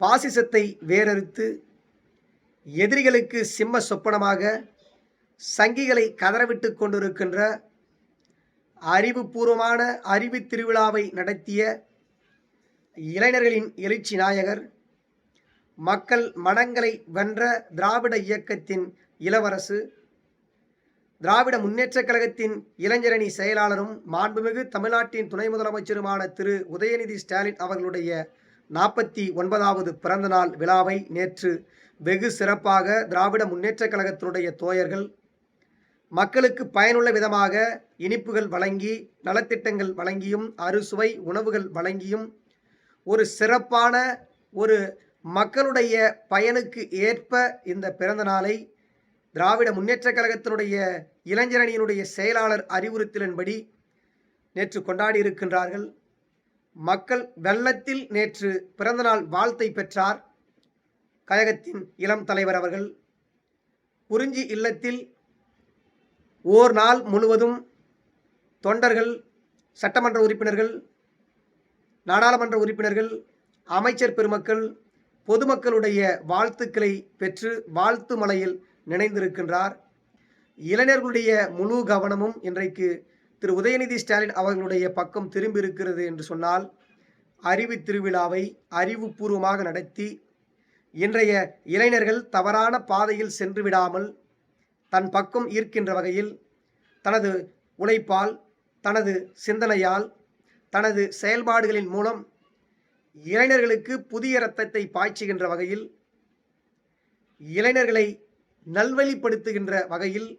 பாசிசத்தை வேரறுத்து எதிரிகளுக்கு சிம்ம சொப்பனமாக சங்கிகளை கதறவிட்டு கொண்டிருக்கின்ற அறிவுபூர்வமான அறிவு திருவிழாவை நடத்திய இளைஞர்களின் எழுச்சி நாயகர் மக்கள் மனங்களை வென்ற திராவிட இயக்கத்தின் இளவரசு திராவிட முன்னேற்றக் கழகத்தின் இளைஞரணி செயலாளரும் மாண்புமிகு தமிழ்நாட்டின் துணை முதலமைச்சருமான திரு. உதயநிதி ஸ்டாலின் அவர்களுடைய நாற்பத்தி ஒன்பதாவது பிறந்தநாள் விழாவை நேற்று வெகு சிறப்பாக திராவிட முன்னேற்றக் கழகத்தினுடைய தோயர்கள் மக்களுக்கு பயனுள்ள விதமாக இனிப்புகள் வழங்கி நலத்திட்டங்கள் வழங்கியும் அறுசுவை உணவுகள் வழங்கியும் ஒரு சிறப்பான ஒரு மக்களுடைய பயனுக்கு ஏற்ப இந்த பிறந்த நாளை திராவிட முன்னேற்றக் கழகத்தினுடைய இளைஞரணியினுடைய செயலாளர் அறிவுறுத்தலின்படி நேற்று கொண்டாடி இருக்கின்றார்கள் மக்கள் வெள்ளத்தில் நேற்று பிறந்தநாள் வாழ்த்தை பெற்றார். கழகத்தின் இளம் தலைவர் அவர்கள் குறிஞ்சி இல்லத்தில் ஓர் நாள் முழுவதும் தொண்டர்கள் சட்டமன்ற உறுப்பினர்கள் நாடாளுமன்ற உறுப்பினர்கள் அமைச்சர் பெருமக்கள் பொதுமக்களுடைய வாழ்த்துக்களை பெற்று வாழ்த்து மலையில் நினைந்திருக்கின்றார். இளைஞர்களுடைய முழு கவனமும் இன்றைக்கு திரு உதயநிதி ஸ்டாலின் அவர்களுடைய பக்கம் திரும்பி இருக்கிறது என்று சொன்னால் அறிவு திருவிழாவை அறிவுபூர்வமாக நடத்தி இன்றைய இளைஞர்கள் தவறான பாதையில் சென்று விடாமல் தன் பக்கம் ஈர்க்கின்ற வகையில் தனது உழைப்பால் தனது சிந்தனையால் தனது செயல்பாடுகளின் மூலம் இளைஞர்களுக்கு புதிய இரத்தத்தை பாய்ச்சுகின்ற வகையில் இளைஞர்களை நல்வழிப்படுத்துகின்ற வகையில்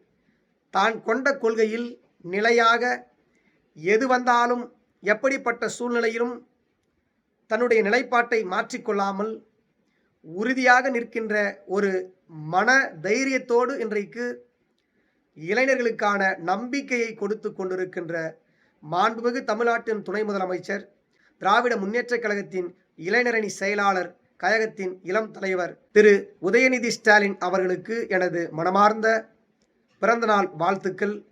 தான் கொண்ட கொள்கையில் நிலையாக எது வந்தாலும் எப்படிப்பட்ட சூழ்நிலையிலும் தன்னுடைய நிலைப்பாட்டை மாற்றிக்கொள்ளாமல் உறுதியாக நிற்கின்ற ஒரு மன தைரியத்தோடு இன்றைக்கு இளைஞர்களுக்கான நம்பிக்கையை கொடுத்து கொண்டிருக்கின்ற மாண்புமிகு தமிழ்நாட்டின் துணை முதலமைச்சர் திராவிட முன்னேற்றக் கழகத்தின் இளைஞரணி செயலாளர் கழகத்தின் இளம் தலைவர் திரு. உதயநிதி ஸ்டாலின் அவர்களுக்கு எனது மனமார்ந்த பிறந்தநாள் வாழ்த்துக்கள்.